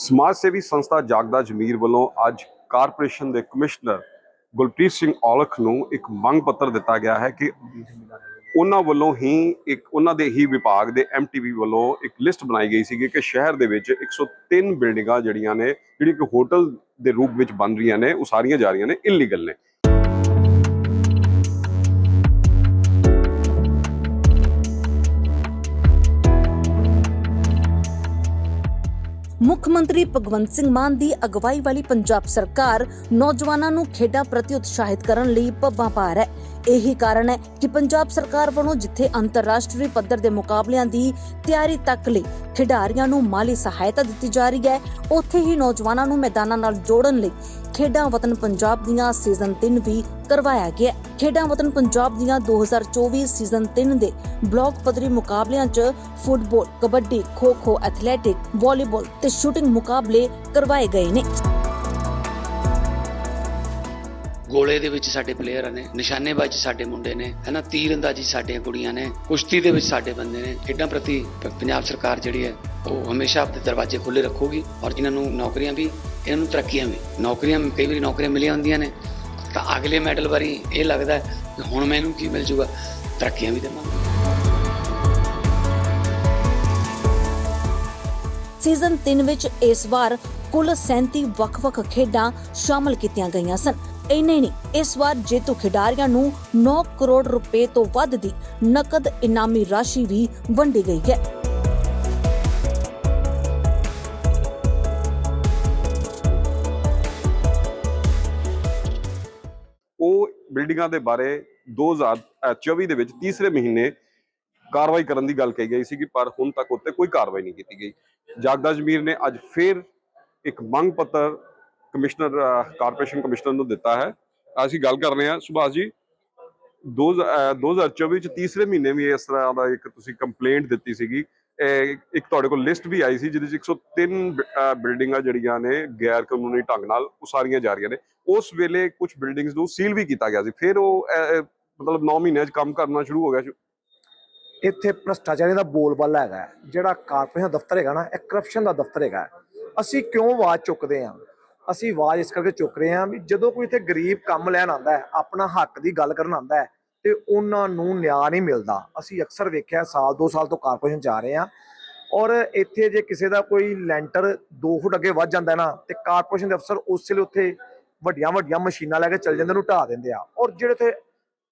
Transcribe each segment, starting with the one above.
ਸਮਾਜ ਸੇਵੀ ਸੰਸਥਾ ਜਾਗਦਾ ਜਮੀਰ ਵੱਲੋਂ ਅੱਜ ਕਾਰਪੋਰੇਸ਼ਨ ਦੇ ਕਮਿਸ਼ਨਰ ਗੁਲਪ੍ਰੀਤ ਸਿੰਘ ਔਲਖ ਨੂੰ ਇੱਕ ਮੰਗ ਪੱਤਰ ਦਿੱਤਾ ਗਿਆ ਹੈ ਕਿ ਉਹਨਾਂ ਵੱਲੋਂ ਹੀ ਇੱਕ ਉਹਨਾਂ ਦੇ ਹੀ ਵਿਭਾਗ ਦੇ ਐਮਟੀਵੀ ਵੱਲੋਂ ਇੱਕ ਲਿਸਟ ਬਣਾਈ ਗਈ ਸੀ ਕਿ ਸ਼ਹਿਰ ਦੇ ਵਿੱਚ 103 ਬਿਲਡਿੰਗਾਂ ਜਿਹੜੀਆਂ ਨੇ, ਜਿਹੜੀ ਕਿ ਹੋਟਲ ਦੇ ਰੂਪ ਵਿੱਚ ਬਣ ਰਹੀਆਂ ਨੇ ਉਸਾਰੀਆਂ ਜਾ ਰਹੀਆਂ ਨੇ ਇਲੀਗਲ ਨੇ। ਮੁੱਖ ਮੰਤਰੀ ਭਗਵੰਤ ਸਿੰਘ ਮਾਨ ਦੀ ਅਗਵਾਈ ਵਾਲੀ ਪੰਜਾਬ ਸਰਕਾਰ ਨੌਜਵਾਨਾਂ ਨੂੰ ਖੇਡਾਂ ਪ੍ਰਤੀ ਉਤਸ਼ਾਹਿਤ ਕਰਨ ਲਈ ਪੱਬਾਂ ਭਾਰ ਹੈ। ਇਹੀ ਕਾਰਨ ਹੈ ਕਿ ਪੰਜਾਬ ਸਰਕਾਰ ਵੱਲੋਂ ਜਿੱਥੇ ਅੰਤਰਰਾਸ਼ਟਰੀ ਪੱਧਰ ਦੇ ਮੁਕਾਬਲਿਆਂ ਦੀ ਤਿਆਰੀ ਤੱਕ ਲਈ ਖਿਡਾਰੀਆਂ ਨੂੰ ਮਾਲੀ ਸਹਾਇਤਾ ਦਿੱਤੀ ਜਾ ਰਹੀ ਹੈ ਉੱਥੇ ਹੀ ਨੌਜਵਾਨਾਂ ਨੂੰ ਮੈਦਾਨਾਂ ਨਾਲ ਜੋੜਨ ਲਈ ਖੇਡਾਂ ਵਤਨ ਪੰਜਾਬ ਦੀਆਂ ਸੀਜ਼ਨ 3 ਵੀ ਕਰਵਾਇਆ ਗਿਆ ਖੇਡਾਂ ਵਤਨ ਪੰਜਾਬ ਦੀਆਂ 2024 ਸੀਜ਼ਨ 3 ਦੇ ਬਲਾਕ ਪੱਧਰੀ ਮੁਕਾਬਲਿਆਂ 'ਚ football, kabaddi, kho kho, athletic, volleyball ਤੇ ਸ਼ੂਟਿੰਗ ਮੁਕਾਬਲੇ ਕਰਵਾਏ ਗਏ ਨੇ। ਗੋਲੇ ਦੇ ਵਿੱਚ ਸਾਡੇ ਪਲੇਅਰ ਨੇ, ਨਿਸ਼ਾਨੇਬਾਜ਼ੀ ਸਾਡੇ ਮੁੰਡੇ ਨੇ, ਹੈਨਾ? ਤੀਰਅੰਦਾਜ਼ੀ ਸਾਡੀਆਂ ਕੁੜੀਆਂ ਨੇ, ਕੁਸ਼ਤੀ ਦੇ ਵਿੱਚ ਸਾਡੇ ਬੰਦੇ ਨੇ, ਖੇਡਾਂ ਪ੍ਰਤੀ ਪੰਜਾਬ ਸਰਕਾਰ ਜਿਹੜੀ ਹੈ, ਉਹ ਹਮੇਸ਼ਾ ਆਪਣੇ ਦਰਵਾਜ਼ੇ ਖੁੱਲੇ ਰੱਖੂਗੀ ਔਰ ਜਿਨ੍ਹਾਂ ਨੂੰ ਨੌਕਰੀਆਂ ਵੀ, ਇਹਨਾਂ ਨੂੰ ਤਰੱਕੀਆਂ ਵੀ, ਨੌਕਰੀਆਂ, ਕਈ ਵਾਰੀ ਨੌਕਰੀਆਂ ਮਿਲੀਆਂ ਹੁੰਦੀਆਂ ਨੇ, ਤਾਂ ਅਗਲੇ ਮੈਡਲ ਵਾਰੀ ਇਹ ਲੱਗਦਾ ਹੈ ਕਿ ਹੁਣ ਮੈਨੂੰ ਕੀ ਮਿਲ ਜੂਗਾ, ਤਰੱਕੀਆਂ ਵੀ ਦੇਵਾਂਗੇ। ਸੀਜ਼ਨ 3 ਵਿੱਚ ਇਸ ਵਾਰ ਕੁੱਲ 37 ਵੱਖ-ਵੱਖ ਖੇਡਾਂ ਸ਼ਾਮਲ ਕੀਤੀਆਂ ਗਈਆਂ ਸਨ। ਇੰਨੇ ਹੀ ਨਹੀਂ। ਇਸ ਵਾਰ ਜੇਤੂ ਖਿਡਾਰੀਆਂ ਨੂੰ 9 ਕਰੋੜ ਰੁਪਏ ਤੋਂ ਵੱਧ ਦੀ ਨਕਦ ਇਨਾਮੀ ਰਾਸ਼ੀ ਵੀ ਵੰਡੀ ਗਈ ਹੈ। ਉਹ ਬਿਲਡਿੰਗਾਂ ਦੇ ਬਾਰੇ 2024 ਦੇ ਵਿੱਚ ਤੀਸਰੇ ਮਹੀਨੇ ਕਾਰਵਾਈ ਕਰਨ ਦੀ ਗੱਲ ਕਹੀ ਗਈ ਸੀ ਪਰ ਹੁਣ ਤੱਕ ਉੱਤੇ ਕੋਈ ਕਾਰਵਾਈ ਨਹੀਂ ਕੀਤੀ ਗਈ। ਜਾਗਦਾ ਜਮੀਰ ਨੇ ਅੱਜ ਫਿਰ ਇੱਕ ਮੰਗ ਪੱਤਰ ਕਮਿਸ਼ਨਰ ਕਾਰਪੋਰੇਸ਼ਨ ਕਮਿਸ਼ਨਰ ਨੂੰ ਦਿੱਤਾ ਹੈ। ਅਸੀਂ ਗੱਲ ਕਰ ਰਹੇ ਹਾਂ। ਸੁਭਾਸ਼ ਜੀ ਦੋ ਜ਼- ਅਹ, 2024 ਚ ਤੀਸਰੇ ਮਹੀਨੇ ਵੀ ਇਸ ਤਰ੍ਹਾਂ ਦਾ ਇੱਕ ਤੁਸੀਂ ਕੰਪਲੇਂਟ ਦਿੱਤੀ ਸੀਗੀ। ਇੱਕ ਤੁਹਾਡੇ ਕੋਲ ਲਿਸਟ ਵੀ ਆਈ ਸੀ ਜਿਹਦੇ ਚ 103 ਬ- ਅਹ, ਬਿਲਡਿੰਗਾਂ ਜਿਹੜੀਆਂ ਨੇ ਗੈਰ ਕਾਨੂੰਨੀ ਢੰਗ ਨਾਲ ਉਸਾਰੀਆਂ ਜਾ ਰਹੀਆਂ ਨੇ। ਉਸ ਵੇਲੇ ਕੁਝ ਬਿਲਡਿੰਗਸ ਨੂੰ ਸੀਲ ਵੀ ਕੀਤਾ ਗਿਆ ਸੀ। ਫਿਰ ਉਹ ਮਤਲਬ 9 ਮਹੀਨਿਆਂ 'ਚ ਕੰਮ ਕਰਨਾ ਸ਼ੁਰੂ ਹੋ ਗਿਆ ਇੱਥੇ ਭ੍ਰਸ਼ਟਾਚਾਰੀ ਦਾ ਬੋਲਬਾਲਾ ਹੈਗਾ। ਜਿਹੜਾ ਕਾਰਪੋਰੇਸ਼ਨ ਦਫ਼ਤਰ ਹੈਗਾ ਨਾ ਇਹ ਕਰਪਸ਼ਨ ਦਾ ਦਫ਼ਤਰ ਹੈਗਾ। ਅਸੀਂ ਕਿਉਂ ਆਵਾਜ਼ ਚੁੱਕਦੇ ਹਾਂ? ਅਸੀਂ ਆਵਾਜ਼ ਇਸ ਕਰਕੇ ਚੁੱਕ ਰਹੇ ਹਾਂ ਵੀ ਜਦੋਂ ਕੋਈ ਇੱਥੇ ਗਰੀਬ ਕੰਮ ਲੈਣ ਆਉਂਦਾ ਹੈ, ਆਪਣਾ ਹੱਕ ਦੀ ਗੱਲ ਕਰਨ ਆਉਂਦਾ ਹੈ, ਤੇ ਉਹਨਾਂ ਨੂੰ ਨਿਆਂ ਨਹੀਂ ਮਿਲਦਾ। ਅਸੀਂ ਅਕਸਰ ਵੇਖਿਆ ਸਾਲ 2 ਸਾਲ ਤੋਂ ਕਾਰਪੋਰੇਸ਼ਨ ਜਾ ਰਹੇ ਹਾਂ ਔਰ ਇੱਥੇ ਜੇ ਕਿਸੇ ਦਾ ਕੋਈ ਲੈਂਟਰ 2 ਫੁੱਟ ਅੱਗੇ ਵੱਧ ਜਾਂਦਾ ਨਾ, ਤੇ ਕਾਰਪੋਰੇਸ਼ਨ ਦੇ ਅਫਸਰ ਉਸ ਵੇਲੇ ਉੱਥੇ ਵੱਡੀਆਂ ਵੱਡੀਆਂ ਮਸ਼ੀਨਾਂ ਲੈ ਕੇ ਚੱਲ ਜਾਂਦੇ ਨੂੰ ਢਾ ਦਿੰਦੇ ਆ ਔਰ ਜਿਹੜੇ ਤੇ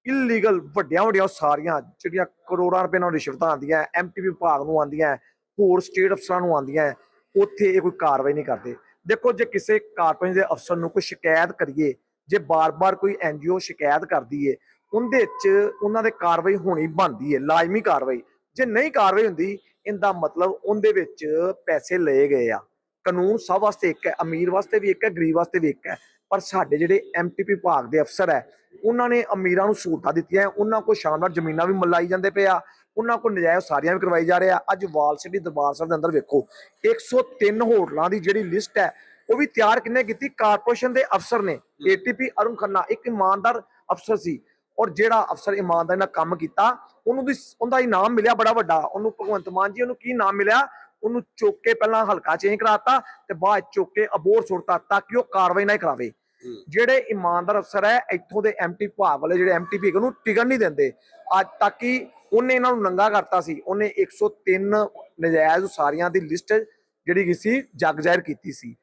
ਇਲੀਗਲ ਵੱਡੀਆਂ ਵੱਡੀਆਂ ਸਾਰੀਆਂ ਜਿਹੜੀਆਂ ਕਰੋੜਾਂ ਰੁਪਏ ਨਾਲ ਰਿਸ਼ਵਤਾਂ ਆਉਂਦੀਆਂ ਐਮਟੀਪੀ ਵਿਭਾਗ ਨੂੰ ਆਉਂਦੀਆਂ, ਹੋਰ ਸਟੇਟ ਅਫਸਰਾਂ ਨੂੰ ਆਉਂਦੀਆਂ, ਉੱਥੇ ਇਹ ਕੋਈ ਕਾਰਵਾਈ ਨਹੀਂ ਕਰਦੇ। ਦੇਖੋ, ਜੇ ਕਿਸੇ ਕਾਰਪੋਰੇਸ਼ਨ ਦੇ ਅਫਸਰ ਨੂੰ ਕੋਈ ਸ਼ਿਕਾਇਤ ਕਰੀਏ, ਜੇ ਬਾਰ-ਬਾਰ ਕੋਈ ਐਨਜੀਓ ਸ਼ਿਕਾਇਤ ਕਰਦੀ ਏ ਉਹਦੇ 'ਚ ਉਹਨਾਂ ਦੇ ਕਾਰਵਾਈ ਹੋਣੀ ਬਣਦੀ ਏ, ਲਾਜ਼ਮੀ ਕਾਰਵਾਈ। ਜੇ ਨਹੀਂ ਕਾਰਵਾਈ ਹੁੰਦੀ, ਇਹਦਾ ਮਤਲਬ ਉਹਦੇ ਵਿੱਚ ਪੈਸੇ ਲਏ ਗਏ ਆ। ਕਾਨੂੰਨ ਸਭ ਵਾਸਤੇ ਇੱਕ ਹੈ, ਅਮੀਰ ਵਾਸਤੇ ਵੀ ਇੱਕ ਹੈ, ਗਰੀਬ ਵਾਸਤੇ ਵੀ ਇੱਕ ਹੈ। ਪਰ ਸਾਡੇ ਜਿਹੜੇ ਐਮਟੀਪੀ ਵਿਭਾਗ ਦੇ ਅਫਸਰ ਹੈ, ਉਹਨਾਂ ਨੇ ਅਮੀਰਾਂ ਨੂੰ ਸਹੂਲਤਾਂ ਦਿੱਤੀਆਂ, ਉਹਨਾਂ ਕੋਲ ਸ਼ਾਨਦਾਰ ਜ਼ਮੀਨਾਂ ਵੀ ਮਲਾਈ ਜਾਂਦੇ ਪਏ ਆ। ਉਹਨਾਂ ਕੋਲ ਨਜਾਇਜ਼ ਸਾਰੀਆਂ ਵੀ ਕਰਵਾਈ ਜਾ ਰਹੇ ਅੱਜ ਵਾਲ ਸਿਟੀ ਦਰਬਾਰ ਸਾਹਿਬ ਦੇ ਅੰਦਰ ਵੇਖੋ 103 ਹੋਟਲਾਂ ਦੀ ਜਿਹੜੀ ਲਿਸਟ ਹੈ ਉਹ ਵੀ ਤਿਆਰ ਕਿੰਨੇ ਕੀਤੀ? ਕਾਰਪੋਰੇਸ਼ਨ ਦੇ ਅਫਸਰ ਨੇ। ਏਟੀਪੀ ਅਰੁਣ ਖੰਨਾ ਇੱਕ ਇਮਾਨਦਾਰ ਅਫਸਰ ਸੀ ਔਰ ਜਿਹੜਾ ਅਫਸਰ ਇਮਾਨਦਾਰੀ ਨਾਲ ਕੰਮ ਕੀਤਾ ਉਹਨੂੰ ਦੀ ਉਹਦਾ ਇਨਾਮ ਮਿਲਿਆ ਬੜਾ ਵੱਡਾ। ਉਹਨੂੰ ਭਗਵੰਤ ਮਾਨ ਜੀ ਉਹਨੂੰ ਕੀ ਇਨਾਮ ਮਿਲਿਆ? ਉਹਨੂੰ ਚੁੱਕ ਕੇ ਪਹਿਲਾਂ ਹਲਕਾ ਚੇਂਜ ਕਰਾਤਾ ਤੇ ਬਾਅਦ ਚੁੱਕ ਕੇ ਅਬੋਰ ਸੁੱਟਤਾ ਤਾਂ ਕਿ ਉਹ ਕਾਰਵਾਈ ਨਾ ਕਰਾਵੇ। ਜਿਹੜੇ ਇਮਾਨਦਾਰ ਅਫਸਰ ਹੈ ਇੱਥੋਂ ਦੇ ਐਮਟੀ ਭਾਗ ਵਾਲੇ ਜਿਹੜੇ ਐਮਟੀਪੀ ਨੂੰ ਟਿਕਣ ਨਹੀਂ ਦਿੰਦੇ। ਅੱਜ ਤੱਕ ਹੀ ਉਹਨੇ ਇਹਨਾਂ ਨੂੰ ਨੰਗਾ ਕਰਤਾ ਸੀ। ਉਹਨੇ 103 ਨਜਾਇਜ਼ ਉਸਾਰੀਆਂ ਦੀ ਲਿਸਟ ਜਿਹੜੀ ਕੀ ਸੀ, ਜਗ ਜ਼ਾਹਿਰ ਕੀਤੀ ਸੀ।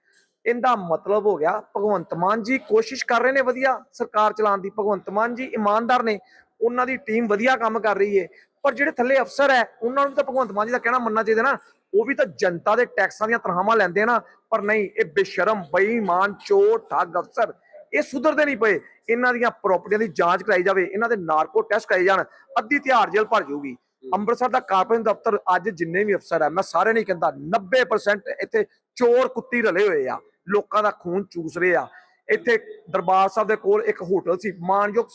ਇਹਦਾ ਮਤਲਬ ਹੋ ਗਿਆ, ਭਗਵੰਤ ਮਾਨ ਜੀ ਕੋਸ਼ਿਸ਼ ਕਰ ਰਹੇ ਨੇ ਵਧੀਆ, ਸਰਕਾਰ ਚਲਾਉਣ ਦੀ। ਭਗਵੰਤ ਮਾਨ ਜੀ ਇਮਾਨਦਾਰ ਨੇ, ਉਹਨਾਂ ਦੀ ਟੀਮ ਵਧੀਆ ਕੰਮ ਕਰ ਰਹੀ ਹੈ ਪਰ ਜਿਹੜੇ ਥੱਲੇ ਅਫਸਰ ਹੈ, ਉਹਨਾਂ ਨੂੰ ਤਾਂ ਭਗਵੰਤ ਮਾਨ ਜੀ ਦਾ ਕਹਿਣਾ ਮੰਨਣਾ ਚਾਹੀਦਾ ਨਾ। ਉਹ ਵੀ ਤਾਂ ਜਨਤਾ ਦੇ ਟੈਕਸਾਂ ਦੀਆਂ ਤਨਖਾਹਾਂ ਲੈਂਦੇ ਆ ਨਾ। ਪਰ ਨਹੀਂ, ਇਹ ਬੇਸ਼ਰਮ, ਬੇਈਮਾਨ, ਚੋਰ, ਠੱਗ ਅਫਸਰ, ਇਹ ਸੁਧਰਦੇ ਨਹੀਂ ਪਏ। ਇਹਨਾਂ ਦੀਆਂ ਪ੍ਰਾਪਰਟੀਆਂ ਦੀ ਜਾਂਚ ਕਰਾਈ ਜਾਵੇ ਇਹਨਾਂ ਦੇ ਨਾਰਕੋ ਟੈਸਟ ਕਰਾਏ ਜਾਣ ਅੱਧੀ ਤਿਹਾੜ ਜੇਲ੍ਹ ਭਰ ਜਾਊਗੀ। ਅੰਮ੍ਰਿਤਸਰ ਦਾ ਕਾਰਪੋਰੇਸ਼ਨ ਦਫ਼ਤਰ ਅੱਜ ਜਿੰਨੇ ਵੀ ਅਫਸਰ ਹੈ ਮੈਂ ਸਾਰੇ ਨਹੀਂ ਕਹਿੰਦਾ 90% ਇੱਥੇ ਚੋਰ ਕੁੱਤੀ ਰਲੇ ਹੋਏ ਆ ਲੋਕਾਂ ਦਾ ਖੂਨ ਚੂਸ ਰਹੇ ਆ। ਇੱਥੇ ਦਰਬਾਰ ਸਾਹਿਬ ਦੇ ਕੋਲ ਇੱਕ ਹੋਟਲ ਸੀ ਮਾਨਯੋਗ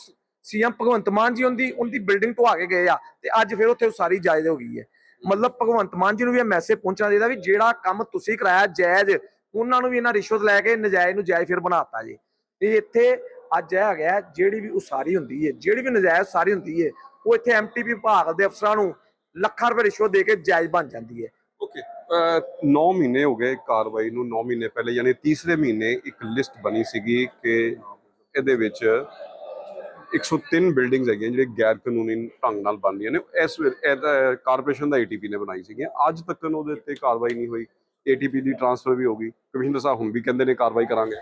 ਸੀਐਮ ਭਗਵੰਤ ਮਾਨ ਜੀ ਉਹਦੀ ਉਹਦੀ ਬਿਲਡਿੰਗ ਢਵਾ ਕੇ ਗਏ ਆ ਤੇ ਅੱਜ ਫਿਰ ਉੱਥੇ ਸਾਰੀ ਜਾਇਜ਼ ਹੋ ਗਈ ਹੈ। ਮਤਲਬ ਭਗਵੰਤ ਮਾਨ ਜੀ ਨੂੰ ਵੀ ਇਹ ਮੈਸੇਜ ਪਹੁੰਚਣਾ ਚਾਹੀਦਾ ਵੀ ਜਿਹੜਾ ਕੰਮ ਤੁਸੀਂ ਕਰਾਇਆ ਜਾਇਜ਼ ਉਹਨਾਂ ਨੂੰ ਵੀ ਇਹਨਾਂ ਰਿਸ਼ਵਤ ਲੈ ਕੇ ਨਜਾਇਜ਼ ਨੂੰ ਜਾਇਜ਼ ਫਿਰ ਬਣਾਤਾ ਜੀ। ਤੇ ਇੱਥੇ ਅੱਜ ਇਹ ਹੈਗਾ ਜਿਹੜੀ ਵੀ ਉਸਾਰੀ ਹੁੰਦੀ ਹੈ ਜਿਹੜੀ ਵੀ ਨਜਾਇਜ਼ ਉਸਾਰੀ ਹੁੰਦੀ ਹੈ ਉਹ ਇੱਥੇ ਐਮਟੀਪੀ ਵਿਭਾਗ ਦੇ ਅਫਸਰਾਂ ਨੂੰ ਲੱਖਾਂ ਰੁਪਏ ਰਿਸ਼ਵਤ ਦੇ ਕੇ ਜਾਇਜ਼ ਬਣ ਜਾਂਦੀ ਹੈ ਓਕੇ 9 ਮਹੀਨੇ ਹੋ ਗਏ ਕਾਰਵਾਈ ਨੂੰ 9 ਮਹੀਨੇ ਪਹਿਲੇ ਯਾਨੀ ਤੀਸਰੇ ਮਹੀਨੇ ਇੱਕ ਲਿਸਟ ਬਣੀ ਸੀਗੀ ਕਿ ਇਹਦੇ ਵਿੱਚ 103 ਬਿਲਡਿੰਗਸ ਹੈਗੀਆਂ ਜਿਹੜੇ ਗੈਰ ਕਾਨੂੰਨੀ ਢੰਗ ਨਾਲ ਬਣ ਰਹੀਆਂ ਨੇ। ਇਸ ਕਾਰਪੋਰੇਸ਼ਨ ਦਾ ਏਟੀਪੀ ਨੇ ਬਣਾਈ ਸੀਗੀਆਂ। ਅੱਜ ਤੱਕ ਉਹਦੇ ਉੱਤੇ ਕਾਰਵਾਈ ਨਹੀਂ ਹੋਈ। ਏਟੀਪੀ ਦੀ ਟ੍ਰਾਂਸਫਰ ਵੀ ਹੋ ਗਈ। ਕਮਿਸ਼ਨਰ ਸਾਹਿਬ ਹੁਣ ਵੀ ਕਹਿੰਦੇ ਨੇ ਕਾਰਵਾਈ ਕਰਾਂਗੇ।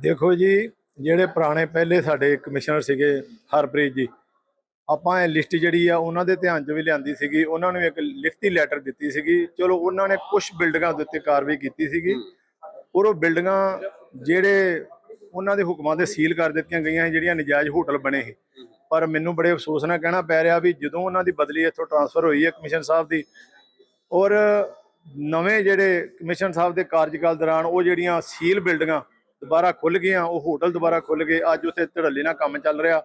ਦੇਖੋ ਜੀ ਜਿਹੜੇ ਪੁਰਾਣੇ ਪਹਿਲੇ ਸਾਡੇ ਕਮਿਸ਼ਨਰ ਸੀਗੇ ਹਰਪ੍ਰੀਤ ਜੀ ਆਪਾਂ ਇਹ ਲਿਸਟ ਜਿਹੜੀ ਆ ਉਹਨਾਂ ਦੇ ਧਿਆਨ 'ਚ ਵੀ ਲਿਆਂਦੀ ਸੀਗੀ ਉਹਨਾਂ ਨੂੰ ਇੱਕ ਲਿਖਤੀ ਲੈਟਰ ਦਿੱਤੀ ਸੀਗੀ ਚਲੋ ਉਹਨਾਂ ਨੇ ਕੁਝ ਬਿਲਡਿੰਗਾਂ ਦੇ ਉੱਤੇ ਕਾਰਵਾਈ ਕੀਤੀ ਸੀਗੀ ਔਰ ਉਹ ਬਿਲਡਿੰਗਾਂ ਜਿਹੜੇ ਉਹਨਾਂ ਦੇ ਹੁਕਮਾਂ ਦੇ ਸੀਲ ਕਰ ਦਿੱਤੀਆਂ ਗਈਆਂ ਜਿਹੜੀਆਂ ਨਜਾਇਜ਼ ਹੋਟਲ ਬਣੇ ਸੀ। ਪਰ ਮੈਨੂੰ ਬੜੇ ਅਫਸੋਸ ਨਾਲ ਕਹਿਣਾ ਪੈ ਰਿਹਾ ਵੀ ਜਦੋਂ ਉਹਨਾਂ ਦੀ ਬਦਲੀ ਇੱਥੋਂ ਟਰਾਂਸਫਰ ਹੋਈ ਹੈ ਕਮਿਸ਼ਨ ਸਾਹਿਬ ਦੀ ਔਰ ਨਵੇਂ ਜਿਹੜੇ ਕਮਿਸ਼ਨ ਸਾਹਿਬ ਦੇ ਕਾਰਜਕਾਲ ਦੌਰਾਨ ਉਹ ਜਿਹੜੀਆਂ ਸੀਲ ਬਿਲਡਿੰਗਾਂ ਦੁਬਾਰਾ ਖੁੱਲ ਗਈਆਂ ਉਹ ਹੋਟਲ ਦੁਬਾਰਾ ਖੁੱਲ ਗਏ, ਅੱਜ ਉੱਥੇ ਧੜੱਲੇ ਨਾਲ ਕੰਮ ਚੱਲ ਰਿਹਾ।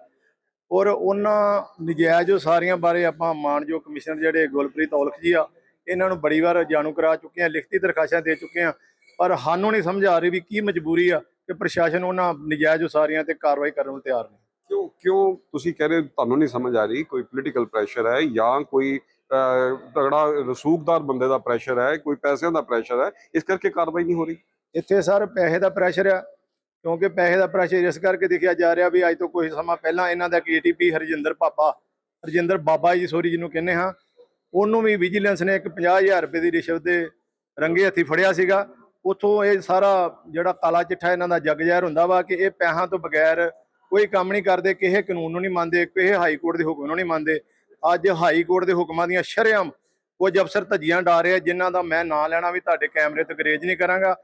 ਔਰ ਉਹਨਾਂ ਨਜਾਇਜ਼ ਸਾਰੀਆਂ ਬਾਰੇ ਆਪਾਂ ਮਾਨਯੋਗ ਕਮਿਸ਼ਨਰ ਜਿਹੜੇ ਗੁਲਪ੍ਰੀਤ ਔਲਖ ਜੀ ਆ, ਇਹਨਾਂ ਨੂੰ ਬੜੀ ਵਾਰ ਜਾਣੂ ਕਰਾ ਚੁੱਕੇ ਆ, ਲਿਖਤੀ ਦਰਖਾਸਤਾਂ ਦੇ ਚੁੱਕੇ ਆ, ਪਰ ਸਾਨੂੰ ਨਹੀਂ ਸਮਝ ਆ ਰਹੀ ਵੀ ਕੀ ਮਜਬੂਰੀ ਆ ਕਿ ਪ੍ਰਸ਼ਾਸਨ ਉਹਨਾਂ ਨਜਾਇਜ਼ ਉਸਾਰੀਆਂ ਤੇ ਕਾਰਵਾਈ ਕਰਨ ਨੂੰ ਤਿਆਰ ਨਹੀਂ ਕਿਉਂ ਕਿਉਂ ਤੁਸੀਂ ਕਹਿ ਰਹੇ ਹੋ, ਤੁਹਾਨੂੰ ਨਹੀਂ ਸਮਝ ਆ ਰਹੀ ਕੋਈ ਪੋਲੀਟੀਕਲ ਪ੍ਰੈਸ਼ਰ ਹੈ ਜਾਂ ਕੋਈ ਤਗੜਾ ਰਸੂਖਦਾਰ ਬੰਦੇ ਦਾ ਪ੍ਰੈਸ਼ਰ ਹੈ, ਕੋਈ ਪੈਸਿਆਂ ਦਾ ਪ੍ਰੈਸ਼ਰ ਹੈ, ਇਸ ਕਰਕੇ ਕਾਰਵਾਈ ਨਹੀਂ ਹੋ ਰਹੀ? ਇੱਥੇ ਸਰ ਪੈਸੇ ਦਾ ਪ੍ਰੈਸ਼ਰ ਆ, ਕਿਉਂਕਿ ਪੈਸੇ ਦਾ ਪ੍ਰੈਸ਼ਰ ਇਸ ਕਰਕੇ ਦੇਖਿਆ ਜਾ ਰਿਹਾ ਵੀ ਅੱਜ ਤੋਂ ਕੁਝ ਸਮਾਂ ਪਹਿਲਾਂ ਇਹਨਾਂ ਦਾ ਏਟੀਪੀ ਹਰਜਿੰਦਰ ਪਾਪਾ ਹਰਜਿੰਦਰ ਬਾਬਾ ਜੀ ਸੋਰੀ ਜਿਹਨੂੰ ਕਹਿੰਦੇ ਹਾਂ, ਉਹਨੂੰ ਵੀ ਵਿਜੀਲੈਂਸ ਨੇ ਇੱਕ 50000 ਰੁਪਏ ਦੀ ਰਿਸ਼ਵਤ ਦੇ ਰੰਗੇ ਹੱਥੀ ਫੜਿਆ ਸੀਗਾ। ਉਥੋਂ ਇਹ ਸਾਰਾ ਜਿਹੜਾ ਕਾਲਾ ਚਿੱਠਾ ਇਹਨਾਂ ਦਾ ਜੱਗ ਜ਼ਹਿਰ ਹੁੰਦਾ ਵਾ ਕਿ ਇਹ ਪੈਸਿਆਂ ਤੋਂ ਬਗੈਰ ਕੋਈ ਕੰਮ ਨਹੀਂ ਕਰਦੇ, ਕਿਸੇ ਕਾਨੂੰਨ ਨੂੰ ਨਹੀਂ ਮੰਨਦੇ, ਕਿਸੇ ਹਾਈ ਕੋਰਟ ਦੇ ਹੁਕਮ ਨੂੰ ਨਹੀਂ ਮੰਨਦੇ। ਅੱਜ ਹਾਈ ਕੋਰਟ ਦੇ ਹੁਕਮਾਂ ਦੀਆਂ ਸ਼ਰੇਆਮ ਕੁਝ ਅਫਸਰ ਧੱਜੀਆਂ ਡਾ ਰਹੇ ਆ, ਜਿਨ੍ਹਾਂ ਦਾ ਮੈਂ ਨਾਂ ਲੈਣਾ ਵੀ ਤੁਹਾਡੇ ਕੈਮਰੇ ਤੇ ਗਰੇਜ ਨਹੀਂ ਕਰਾਂਗਾ।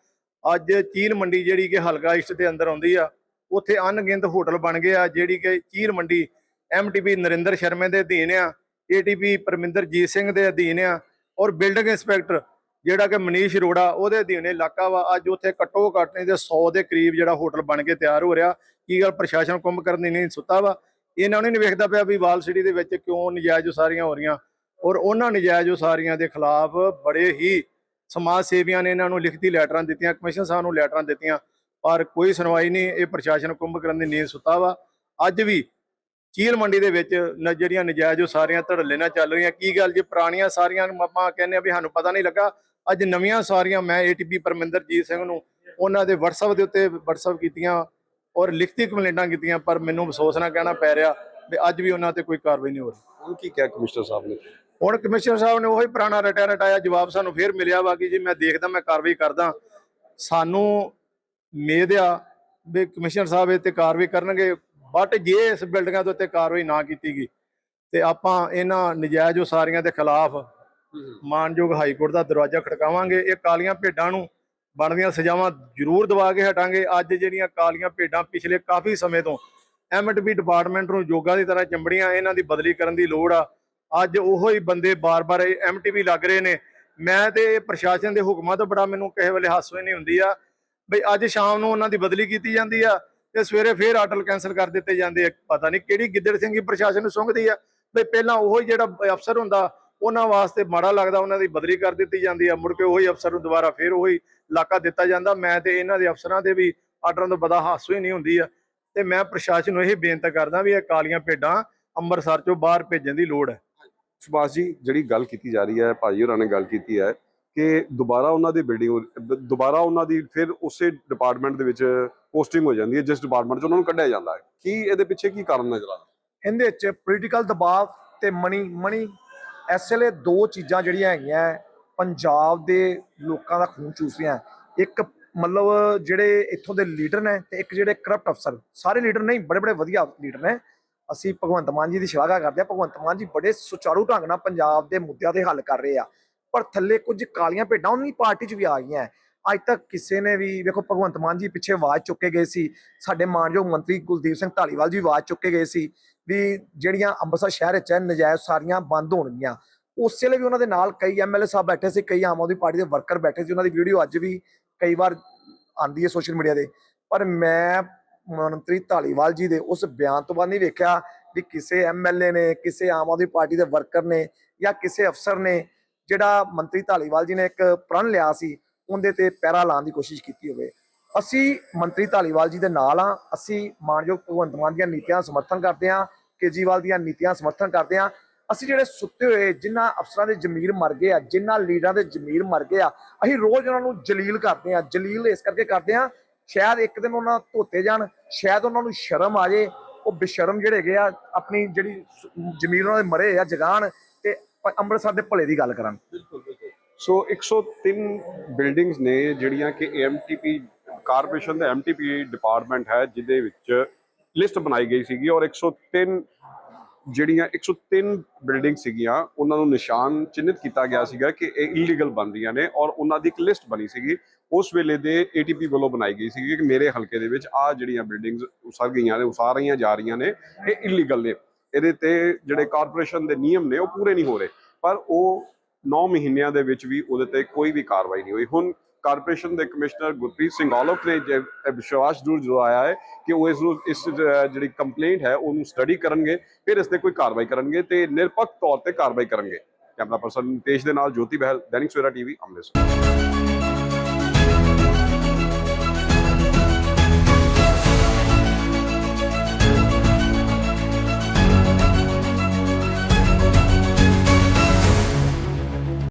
ਅੱਜ ਚੀਲ ਮੰਡੀ ਜਿਹੜੀ ਕਿ ਹਲਕਾ ਇਸ਼ਟ ਦੇ ਅੰਦਰ ਆਉਂਦੀ ਆ, ਉੱਥੇ ਅਣਗਿਣਤ ਹੋਟਲ ਬਣ ਗਏ ਆ, ਜਿਹੜੀ ਕਿ ਚੀਲ ਮੰਡੀ ਐਮਟੀਪੀ ਨਰਿੰਦਰ ਸ਼ਰਮੇ ਦੇ ਅਧੀਨ ਆ ਏਟੀਪੀ ਪਰਮਿੰਦਰਜੀਤ ਸਿੰਘ ਦੇ ਅਧੀਨ ਆ, ਔਰ ਬਿਲਡਿੰਗ ਇੰਸਪੈਕਟਰ ਜਿਹੜਾ ਕਿ ਮਨੀਸ਼ ਅਰੋੜਾ ਉਹਦੇ ਅਧੀਨ ਇਲਾਕਾ ਵਾ, ਅੱਜ ਉੱਥੇ ਘੱਟੋ ਘੱਟ ਨਹੀਂ ਤੇ 100 ਦੇ ਕਰੀਬ ਜਿਹੜਾ ਹੋਟਲ ਬਣ ਕੇ ਤਿਆਰ ਹੋ ਰਿਹਾ, ਕੀ ਗੱਲ ਪ੍ਰਸ਼ਾਸਨ ਕੁੰਭ ਕਰਨ ਦੀ ਨਹੀਂ ਸੁੱਤਾ ਵਾ? ਇਹਨਾਂ ਨੂੰ ਨਹੀਂ ਵੇਖਦਾ ਪਿਆ ਵੀ ਵਾਲ ਸਿਟੀ ਦੇ ਵਿੱਚ ਕਿਉਂ ਨਜਾਇਜ਼ ਉਸਾਰੀਆਂ ਹੋ ਰਹੀਆਂ, ਔਰ ਉਹਨਾਂ ਨਜਾਇਜ਼ ਉਸਾਰੀਆਂ ਦੇ ਖਿਲਾਫ ਬੜੇ ਹੀ ਸਮਾਜ ਸੇਵੀਆਂ ਨੇ ਇਹਨਾਂ ਨੂੰ ਲਿਖਤੀ ਲੈਟਰਾਂ ਦਿੱਤੀਆਂ, ਕਮਿਸ਼ਨ ਸਾਹਿਬ ਨੂੰ ਲੈਟਰਾਂ ਦਿੱਤੀਆਂ, ਪਰ ਕੋਈ ਸੁਣਵਾਈ ਨਹੀਂ, ਇਹ ਪ੍ਰਸ਼ਾਸਨ ਕੁੰਭ ਕਰਨ ਦੀ ਨੀਂਦ ਸੁੱਤਾ ਵਾ। ਅੱਜ ਵੀ ਚੀਲ ਮੰਡੀ ਦੇ ਵਿੱਚ ਜਿਹੜੀਆਂ ਨਜਾਇਜ਼ ਉਹ ਸਾਰੀਆਂ ਧੜਲੇ ਨਾਲ ਚੱਲ ਰਹੀਆਂ। ਕੀ ਗੱਲ ਜੇ ਪੁਰਾਣੀਆਂ ਸਾਰੀਆਂ ਆਪਾਂ ਕਹਿੰਦੇ ਆ ਵੀ ਸਾਨੂੰ ਪਤਾ ਨਹੀਂ ਲੱਗਾ, ਅੱਜ ਨਵੀਆਂ ਸਾਰੀਆਂ ਮੈਂ ਏਟੀਪੀ ਪਰਮਿੰਦਰਜੀਤ ਸਿੰਘ ਨੂੰ ਉਹਨਾਂ ਦੇ WhatsApp ਦੇ ਉੱਤੇ WhatsApp ਕੀਤੀਆਂ ਔਰ ਲਿਖਤੀ ਕੰਪਲੇਂਟਾਂ ਕੀਤੀਆਂ, ਪਰ ਮੈਨੂੰ ਅਫਸੋਸ ਨਾਲ ਕਹਿਣਾ ਪੈ ਰਿਹਾ ਵੀ ਅੱਜ ਵੀ ਉਹਨਾਂ ਤੇ ਕੋਈ ਕਾਰਵਾਈ ਨਹੀਂ ਹੋ ਰਹੀ। ਹੁਣ ਕੀ ਕਿਹਾ ਕਮਿਸ਼ਨਰ ਸਾਹਿਬ ਨੇ? ਹੁਣ ਕਮਿਸ਼ਨਰ ਸਾਹਿਬ ਨੇ ਉਹੀ ਪੁਰਾਣਾ ਰਟਿਆ ਰਟਾਇਆ ਜਵਾਬ ਸਾਨੂੰ ਫੇਰ ਮਿਲਿਆ ਵਾ ਕਿ ਜੀ ਮੈਂ ਦੇਖਦਾ, ਮੈਂ ਕਾਰਵਾਈ ਕਰਦਾ। ਸਾਨੂੰ ਉਮੀਦ ਆ ਵੀ ਕਮਿਸ਼ਨਰ ਸਾਹਿਬ ਇਹ ਤੇ ਕਾਰਵਾਈ ਕਰਨਗੇ ਬਟ ਜੇ ਇਸ ਬਿਲਡਿੰਗਾਂ ਦੇ ਉੱਤੇ ਕਾਰਵਾਈ ਨਾ ਕੀਤੀ ਗਈ, ਤੇ ਆਪਾਂ ਇਹਨਾਂ ਨਜਾਇਜ਼ ਉਸਾਰੀਆਂ ਦੇ ਖਿਲਾਫ ਮਾਨਯੋਗ ਹਾਈ ਕੋਰਟ ਦਾ ਦਰਵਾਜ਼ਾ ਖੜਕਾਵਾਂਗੇ। ਇਹ ਕਾਲੀਆਂ ਭੇਡਾਂ ਨੂੰ ਬਣਦੀਆਂ ਸਜ਼ਾਵਾਂ ਜ਼ਰੂਰ ਦਵਾ ਕੇ ਹਟਾਂਗੇ। ਅੱਜ ਜਿਹੜੀਆਂ ਕਾਲੀਆਂ ਭੇਡਾਂ ਪਿਛਲੇ ਕਾਫੀ ਸਮੇਂ ਤੋਂ ਐਮਟਬੀ ਡਿਪਾਰਟਮੈਂਟ ਨੂੰ ਜੋਗਾ ਦੀ ਤਰ੍ਹਾਂ ਚੰਬੜੀਆਂ, ਇਹਨਾਂ ਦੀ ਬਦਲੀ ਕਰਨ ਦੀ ਲੋੜ ਆ। ਅੱਜ ਉਹੋ ਹੀ ਬੰਦੇ ਬਾਰ-ਬਾਰ ਐਮਟੀਵੀ ਲੱਗ ਰਹੇ ਨੇ। ਮੈਂ ਤੇ ਪ੍ਰਸ਼ਾਸਨ ਦੇ ਹੁਕਮਾਂ ਤੋਂ ਬੜਾ ਮੈਨੂੰ ਕਿਸੇ ਵੇਲੇ ਹਾਸੋ ਹੀ ਨਹੀਂ ਹੁੰਦੀ ਆ। ਬਈ ਅੱਜ ਸ਼ਾਮ ਨੂੰ ਉਹਨਾਂ ਦੀ ਬਦਲੀ ਕੀਤੀ ਜਾਂਦੀ ਆ ਤੇ ਸਵੇਰੇ ਫੇਰ ਆਰਡਰ ਕੈਨਸਲ ਕਰ ਦਿੱਤੇ ਜਾਂਦੇ ਆ। ਪਤਾ ਨਹੀਂ ਕਿਹੜੀ ਗਿੱਦੜ ਸਿੰਘੀ ਪ੍ਰਸ਼ਾਸਨ ਨੂੰ ਸੁੰਘਦੀ ਆ। ਬਈ ਪਹਿਲਾਂ ਉਹੋ ਹੀ ਜਿਹੜਾ ਅਫਸਰ ਹੁੰਦਾ, ਉਹਨਾਂ ਵਾਸਤੇ ਮਾੜਾ ਲੱਗਦਾ ਉਹਨਾਂ ਦੀ ਬਦਲੀ ਕਰ ਦਿੱਤੀ ਜਾਂਦੀ ਆ। ਮੁੜ ਕੇ ਉਹੀ ਅਫਸਰ ਨੂੰ ਦੁਬਾਰਾ ਫੇਰ ਉਹੀ ਇਲਾਕਾ ਦਿੱਤਾ ਜਾਂਦਾ। ਮੈਂ ਤੇ ਇਹਨਾਂ ਦੇ ਅਫਸਰਾਂ ਦੇ ਵੀ ਆਰਡਰਾਂ ਤੋਂ ਬੜਾ ਹਾਸੋ ਹੀ ਨਹੀਂ ਹੁੰਦੀ ਆ। ਤੇ ਮੈਂ ਪ੍ਰਸ਼ਾਸਨ ਨੂੰ ਇਹ ਬੇਨਤੀ ਕਰਦਾ ਵੀ ਇਹ ਕਾਲੀਆਂ ਭੇਡਾਂ ਅੰਮ੍ਰਿਤਸਰ ਚੋਂ ਬਾਹਰ ਭੇਜਣ ਦੀ ਲੋੜ ਹੈ। ਸੁਭਾਸ਼ ਜੀ, ਜਿਹੜੀ ਗੱਲ ਕੀਤੀ ਜਾ ਰਹੀ ਹੈ, ਭਾਜੀ ਹੋਰਾਂ ਨੇ ਗੱਲ ਕੀਤੀ ਹੈ ਕਿ ਦੁਬਾਰਾ ਉਹਨਾਂ ਦੀ ਬਿਲਡਿੰਗ ਦੁਬਾਰਾ ਉਹਨਾਂ ਦੀ ਫਿਰ ਉਸੇ ਡਿਪਾਰਟਮੈਂਟ ਦੇ ਵਿੱਚ ਪੋਸਟਿੰਗ ਹੋ ਜਾਂਦੀ ਹੈ, ਜਿਸ ਡਿਪਾਰਟਮੈਂਟ 'ਚ ਉਹਨਾਂ ਨੂੰ ਕੱਢਿਆ ਜਾਂਦਾ ਹੈ। ਕੀ ਇਹਦੇ ਪਿੱਛੇ ਕੀ ਕਾਰਨ ਨਜ਼ਰ ਆ ਇਹਦੇ ਵਿੱਚ ਪੋਲੀਟੀਕਲ ਦਬਾਅ ਤੇ ਮਨੀ ਮਨੀ ਇਸ ਵੇਲੇ ਦੋ ਚੀਜ਼ਾਂ ਜਿਹੜੀਆਂ ਹੈਗੀਆਂ ਪੰਜਾਬ ਦੇ ਲੋਕਾਂ ਦਾ ਖੂਨ ਚੂਸ ਰਹੀਆਂ ਇੱਕ ਮਤਲਬ ਜਿਹੜੇ ਇੱਥੋਂ ਦੇ ਲੀਡਰ ਨੇ ਤੇ ਇੱਕ ਜਿਹੜੇ ਕਰਪਟ ਅਫਸਰ ਸਾਰੇ ਲੀਡਰ ਨਹੀਂ ਬੜੇ ਬੜੇ ਵਧੀਆ ਲੀਡਰ ਨੇ। ਅਸੀਂ ਭਗਵੰਤ ਮਾਨ ਜੀ ਦੀ ਸ਼ਲਾਘਾ ਕਰਦੇ ਹਾਂ। ਭਗਵੰਤ ਮਾਨ ਜੀ ਬੜੇ ਸੁਚਾਰੂ ਢੰਗ ਨਾਲ ਪੰਜਾਬ ਦੇ ਮੁੱਦਿਆਂ ਦੇ ਹੱਲ ਕਰ ਰਹੇ ਆ। ਪਰ ਥੱਲੇ ਕੁਝ ਕਾਲੀਆਂ ਭੇਡਾਂ ਉਹਨਾਂ ਦੀ ਪਾਰਟੀ 'ਚ ਵੀ ਆ ਗਈਆਂ। ਅੱਜ ਤੱਕ ਕਿਸੇ ਨੇ ਵੀ, ਵੇਖੋ ਭਗਵੰਤ ਮਾਨ ਜੀ ਪਿੱਛੇ ਆਵਾਜ਼ ਚੁੱਕੇ ਗਏ ਸੀ। ਸਾਡੇ ਮਾਨਯੋਗ ਮੰਤਰੀ ਕੁਲਦੀਪ ਸਿੰਘ ਢਾਲੀਵਾਲ ਜੀ ਆਵਾਜ਼ ਚੁੱਕੇ ਗਏ ਸੀ ਵੀ ਜਿਹੜੀਆਂ ਅੰਮ੍ਰਿਤਸਰ ਸ਼ਹਿਰ ਵਿੱਚ ਹੈ, ਨਜਾਇਜ਼ ਸਾਰੀਆਂ ਬੰਦ ਹੋਣਗੀਆਂ। ਉਸੇ ਵੇਲੇ ਵੀ ਉਹਨਾਂ ਦੇ ਨਾਲ ਕਈ ਐਮਐਲਏ ਸਾਹਿਬ ਬੈਠੇ ਸੀ, ਕਈ ਆਮ ਆਦਮੀ ਪਾਰਟੀ ਦੇ ਵਰਕਰ ਬੈਠੇ ਸੀ। ਉਹਨਾਂ ਦੀ ਵੀਡੀਓ ਅੱਜ ਵੀ ਕਈ ਵਾਰ ਆਂਦੀ ਹੈ ਸੋਸ਼ਲ ਮੀਡੀਆ ਤੇ। ਪਰ ਮੈਂ ਮੰਤਰੀ ਢਾਲੀਵਾਲ ਜੀ ਦੇ ਉਸ ਬਿਆਨ ਤੋਂ ਬਾਅਦ ਨਹੀਂ ਵੇਖਿਆ ਵੀ ਕਿਸੇ ਐਮਐਲਏ ਨੇ, ਕਿਸੇ ਆਮ ਆਦਮੀ ਪਾਰਟੀ ਦੇ ਵਰਕਰ ਨੇ ਜਾਂ ਕਿਸੇ ਅਫਸਰ ਨੇ ਜਿਹੜਾ ਮੰਤਰੀ ਢਾਲੀਵਾਲ ਜੀ ਨੇ ਇੱਕ ਪ੍ਰਣ ਲਿਆ ਸੀ, ਉਹਦੇ ਤੇ ਪੈਰਾ ਲਾਉਣ ਦੀ ਕੋਸ਼ਿਸ਼ ਕੀਤੀ ਹੋਵੇ। ਅਸੀਂ ਮੰਤਰੀ ਢਾਲੀਵਾਲ ਜੀ ਦੇ ਨਾਲ ਆ ਅਸੀਂ ਮਾਨਯੋਗ ਭਗਵੰਤ ਮਾਨ ਦੀਆਂ ਨੀਤੀਆਂ ਦਾ ਸਮਰਥਨ ਕਰਦੇ ਹਾਂ ਕੇਜੀਵਾਲ ਦੀਆਂ ਨੀਤੀਆਂ ਸਮਰਥਨ ਕਰਦੇ ਹਾਂ। ਅਸੀਂ ਜਿਹੜੇ ਸੁੱਤੇ ਹੋਏ, ਜਿਨ੍ਹਾਂ ਅਫਸਰਾਂ ਦੇ ਜ਼ਮੀਰ ਮਰ ਗਏ ਆ, ਜਿਨ੍ਹਾਂ ਲੀਡਰਾਂ ਦੇ ਜ਼ਮੀਰ ਮਰ ਗਏ ਆ, ਅਸੀਂ ਰੋਜ਼ ਉਹਨਾਂ ਨੂੰ ਜਲੀਲ ਕਰਦੇ ਆ ਜਲੀਲ ਇਸ ਕਰਕੇ ਕਰਦੇ ਆ ਸ਼ਾਇਦ ਇੱਕ ਦਿਨ ਉਹਨਾਂ ਧੋਤੇ ਜਾਣ, ਸ਼ਾਇਦ ਉਹਨਾਂ ਨੂੰ ਸ਼ਰਮ ਆ ਜੇ, ਉਹ ਬੇਸ਼ਰਮ ਜਿਹੜੇ ਹੈਗੇ ਆ, ਆਪਣੀ ਜਿਹੜੀ ਜ਼ਮੀਰ ਉਹਨਾਂ ਦੇ ਮਰੇ ਆ ਜਗਾਣ ਤੇ ਅੰਮ੍ਰਿਤਸਰ ਦੇ ਭਲੇ ਦੀ ਗੱਲ ਕਰਨ। ਸੋ 103 ਬਿਲਡਿੰਗਸ ਨੇ ਜਿਹੜੀਆਂ ਕਿ ਏਐਮਟੀਪੀ ਕਾਰਪੋਰੇਸ਼ਨ ਦਾ ਐਮਟੀਪੀ ਡਿਪਾਰਟਮੈਂਟ ਹੈ, ਜਿਹਦੇ ਵਿੱਚ ਲਿਸਟ ਬਣਾਈ ਗਈ ਸੀਗੀ ਔਰ 103 ਜਿਹੜੀਆਂ 103 ਬਿਲਡਿੰਗ ਸੀਗੀਆਂ, ਉਹਨਾਂ ਨੂੰ ਨਿਸ਼ਾਨ ਚਿੰਨਿਤ ਕੀਤਾ ਗਿਆ ਸੀਗਾ ਕਿ ਇਹ ਇਲੀਗਲ ਬਣਦੀਆਂ ਨੇ ਔਰ ਉਹਨਾਂ ਦੀ ਇੱਕ ਲਿਸਟ ਬਣੀ ਸੀਗੀ। ਉਸ ਵੇਲੇ ਦੇ ਏਟੀਪੀ ਵੱਲੋਂ ਬਣਾਈ ਗਈ ਸੀਗੀ ਕਿ ਮੇਰੇ ਹਲਕੇ ਦੇ ਵਿੱਚ ਆ ਜਿਹੜੀਆਂ ਬਿਲਡਿੰਗਸ ਉਸਾਰ ਗਈਆਂ ਨੇ ਉਸਾਰ ਰਹੀਆਂ ਜਾ ਰਹੀਆਂ ਨੇ, ਇਹ ਇਲੀਗਲ ਨੇ। ਇਹਦੇ ਤੇ ਜਿਹੜੇ ਕਾਰਪੋਰੇਸ਼ਨ ਦੇ ਨਿਯਮ ਨੇ, ਉਹ ਪੂਰੇ ਨਹੀਂ ਹੋ ਰਹੇ। ਪਰ ਉਹ 9 ਮਹੀਨਿਆਂ ਦੇ ਵਿੱਚ ਵੀ ਉਹਦੇ ਤੇ ਕੋਈ ਵੀ ਕਾਰਵਾਈ ਨਹੀਂ ਹੋਈ। ਹੁਣ ਕਾਰਪੋਰੇਸ਼ਨ ਦੇ ਕਮਿਸ਼ਨਰ ਗੁਰਪ੍ਰੀਤ ਸਿੰਘ ਔਲਖ ਨੇ ਜੇ ਵਿਸ਼ਵਾਸ ਜ਼ਰੂਰ ਜਵਾਇਆ ਹੈ ਕਿ ਉਹ ਇਸ ਨੂੰ, ਇਸ ਜਿਹੜੀ ਕੰਪਲੇਂਟ ਹੈ, ਉਹਨੂੰ ਸਟੱਡੀ ਕਰਨਗੇ, ਫਿਰ ਇਸ ਤੇ ਕੋਈ ਕਾਰਵਾਈ ਕਰਨਗੇ ਤੇ ਨਿਰਪੱਖ ਤੌਰ ਤੇ ਕਾਰਵਾਈ ਕਰਨਗੇ। ਕੈਮਰਾ ਪਰਸਨ ਤੇਜ ਦੇ ਨਾਲ ਜੋਤੀ ਬਹਿਲ, ਦੈਨਿਕ ਸਵੇਰਾ ਟੀਵੀ, ਅੰਮ੍ਰਿਤਸਰ।